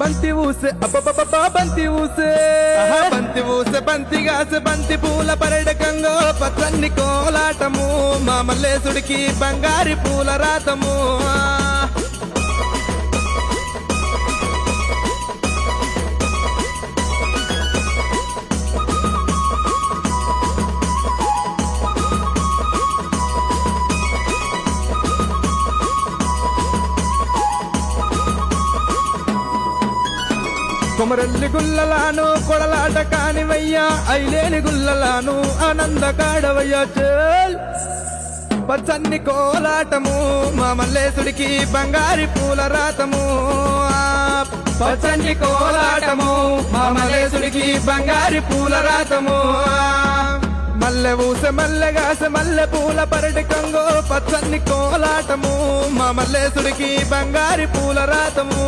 బంతి ఊసే అబ్బబ్బబ్బా బంతి ఊసే. బంతి ఊసే బంతి గాసే బంతి పూల పరడకంగో పచ్చన్ని కోలాటము మా బంగారి పూల రాతము. కొమరల్లి గుల్లలాను కొడలాట కానివయ్యా ఐలేని గుల్లలాను ఆనంద కాడవయ్యా చేల్. పచ్చన్ని కోలాటము మా మల్లేసుడికి బంగారి పూల రాతము. పచ్చన్ని కోలాటము మా మల్లేసుడికి బంగారి పూల రాతము. మల్లె ఊస మల్లెగాస మల్లె పూల పరటి కంగో పచ్చన్ని కోలాటము మా మల్లేసుడికి బంగారి పూల రాతము.